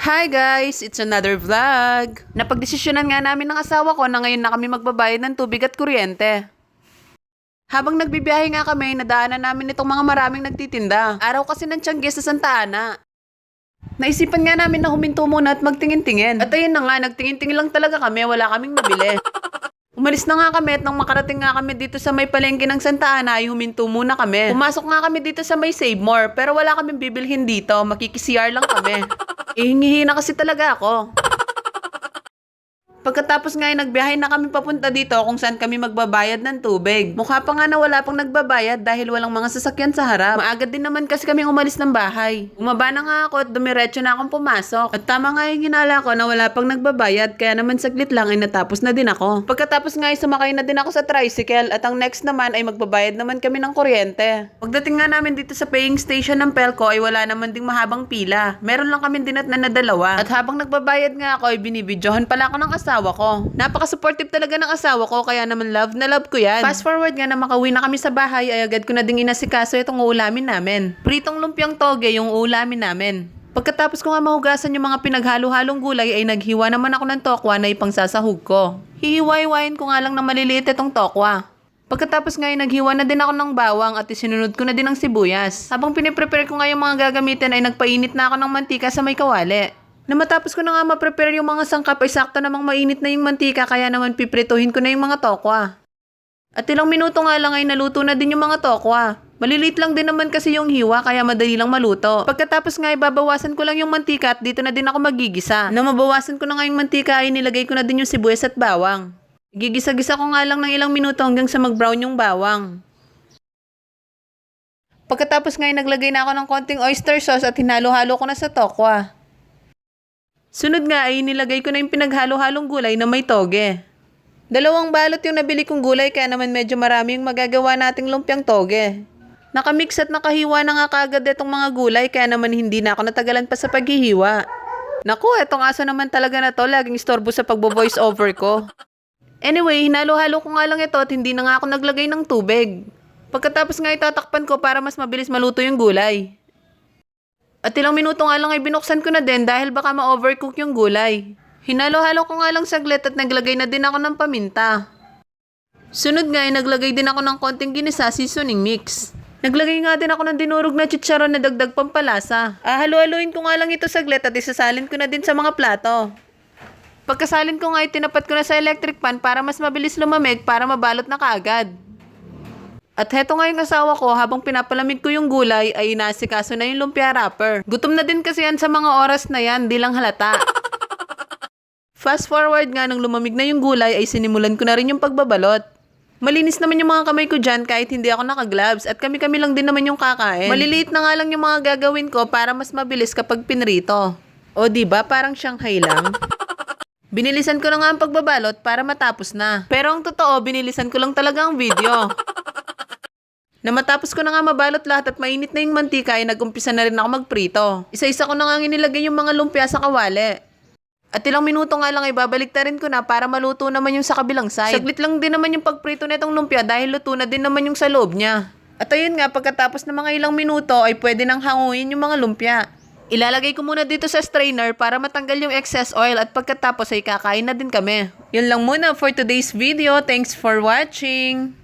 Hi guys! It's another vlog! Napagdesisyonan nga namin ng asawa ko na ngayon na kami magbabayad ng tubig at kuryente. Habang nagbibiyahe nga kami, nadaanan namin itong mga maraming nagtitinda. Araw kasi ng Tiangge sa Santa Ana. Naisipan nga namin na huminto muna at magtingin-tingin. At ayun na nga, nagtingin-tingin lang talaga kami, wala kaming mabili. Umalis na nga kami at nang makarating nga kami dito sa may palengke ng Santa Ana ay huminto muna kami. Pumasok nga kami dito sa may Save More pero wala kaming bibilhin dito. Makikisiar lang kami. Ihingihi na kasi talaga ako. Pagkatapos nga ay nagbiyahe na kami papunta dito kung saan kami magbabayad ng tubig. Mukha pa nga na wala pang nagbabayad dahil walang mga sasakyan sa harap. Maaga din naman kasi kami umalis ng bahay. Umaba na nga ako at dumiretso na akong pumasok. At tama nga yung ginala ko na wala pang nagbabayad kaya naman saglit lang ay natapos na din ako. Pagkatapos nga ay sumakay na din ako sa tricycle at ang next naman ay magbabayad naman kami ng kuryente. Pagdating nga namin dito sa paying station ng Pelco ay wala naman ding mahabang pila. Meron lang kami dinat na nadalawa. At habang nagbabayad nga ako ay binibidyohan pala ako ng asawa ko. Napaka-supportive talaga ng asawa ko kaya naman love na love ko yan. Fast forward nga na makauwi na kami sa bahay ay agad ko na ding inasikaso itong uulamin namin. Pritong lumpiang toge yung uulamin namin. Pagkatapos ko nga mahugasan yung mga pinaghalo-halong gulay ay naghiwa naman ako ng tokwa na ipangsasahog ko. Hihiwa-hiwain ko nga lang ng maliliit itong tokwa. Pagkatapos nga ay naghiwa na din ako ng bawang at isinunod ko na din ang sibuyas. Habang piniprepare ko nga yung mga gagamitin ay nagpainit na ako ng mantika sa may kawali. Na matapos ko na nga ma-prepare yung mga sangkap ay sakto namang mainit na yung mantika kaya naman piprituhin ko na yung mga tokwa. At ilang minuto nga lang ay naluto na din yung mga tokwa. Maliliit lang din naman kasi yung hiwa kaya madali lang maluto. Pagkatapos nga ay babawasan ko lang yung mantika at dito na din ako magigisa. Na mabawasan ko na nga yung mantika ay nilagay ko na din yung sibuyas at bawang. Gigisa-gisa ko nga lang ng ilang minuto hanggang sa mag-brown yung bawang. Pagkatapos nga ay naglagay na ako ng konting oyster sauce at hinalo-halo ko na sa tokwa. Sunod nga ay nilagay ko na yung pinaghalo-halong gulay na may toge. Dalawang balot yung nabili kong gulay kaya naman medyo marami yung magagawa nating lumpiang toge. Nakamix at nakahiwa na nga kagad itong mga gulay kaya naman hindi na ako natagalan pa sa paghihiwa. Naku, etong aso naman talaga na to, laging istorbo sa pagbo-voice over ko. Anyway, hinalo-halo ko nga lang ito at hindi na nga ako naglagay ng tubig. Pagkatapos nga itatakpan ko para mas mabilis maluto yung gulay. At ilang minuto nga lang ay binuksan ko na din dahil baka ma-overcook yung gulay. Hinalo-halo ko nga lang saglit at naglagay na din ako ng paminta. Sunod nga ay naglagay din ako ng konting ginisa seasoning mix. Naglagay nga din ako ng dinurog na chicharon na dagdag pampalasa. Ah, halo-haloin ko nga lang ito saglit at isasalin ko na din sa mga plato. Pagkasalin ko nga ay tinapat ko na sa electric pan para mas mabilis lumamig para mabalot na kaagad. At heto nga yung asawa ko, habang pinapalamig ko yung gulay, ay inasikaso na yung lumpia wrapper. Gutom na din kasi yan sa mga oras na yan, di lang halata. Fast forward nga nung lumamig na yung gulay, ay sinimulan ko na rin yung pagbabalot. Malinis naman yung mga kamay ko dyan kahit hindi ako naka-gloves at kami-kami lang din naman yung kakain. Maliliit na nga lang yung mga gagawin ko para mas mabilis kapag pinrito. O di ba parang Shanghai lang? Binilisan ko na nga ang pagbabalot para matapos na. Pero ang totoo, binilisan ko lang talaga ang video. Na matapos ko na nga mabalot lahat at mainit na yung mantika ay nag-umpisa na rin ako magprito. Isa-isa ko na nga inilagay yung mga lumpia sa kawali. At ilang minuto nga lang ay babalik rin ko na para maluto naman yung sa kabilang side. Saglit lang din naman yung pagprito nitong lumpia dahil luto na din naman yung sa loob niya. At ayun nga, pagkatapos ng mga ilang minuto ay pwede nang hanguin yung mga lumpia. Ilalagay ko muna dito sa strainer para matanggal yung excess oil at pagkatapos ay kakain na din kami. Yun lang muna for today's video. Thanks for watching!